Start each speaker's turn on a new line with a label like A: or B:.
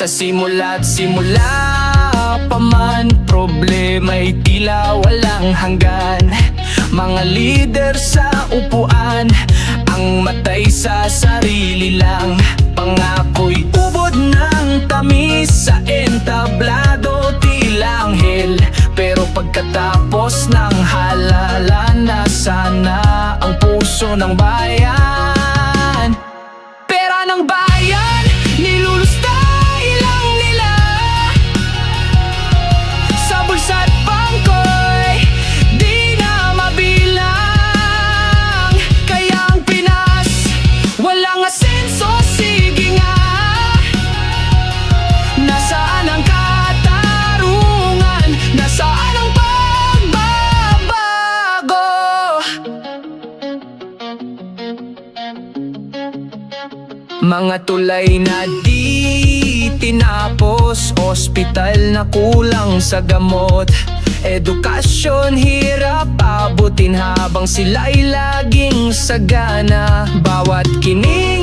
A: Simula't simula pa man Problema'y tila walang hanggan. Mga lider sa upuan Ang matay sa sarili lang. Pangako'y ubod ng tamis Sa entablado tila anghel Pero pagkatapos ng halala na sana Ang puso ng bayan Mga tulay na di tinapos. Ospital na kulang sa gamot. Edukasyon hirap abutin habang sila'y laging sagana. Bawat kining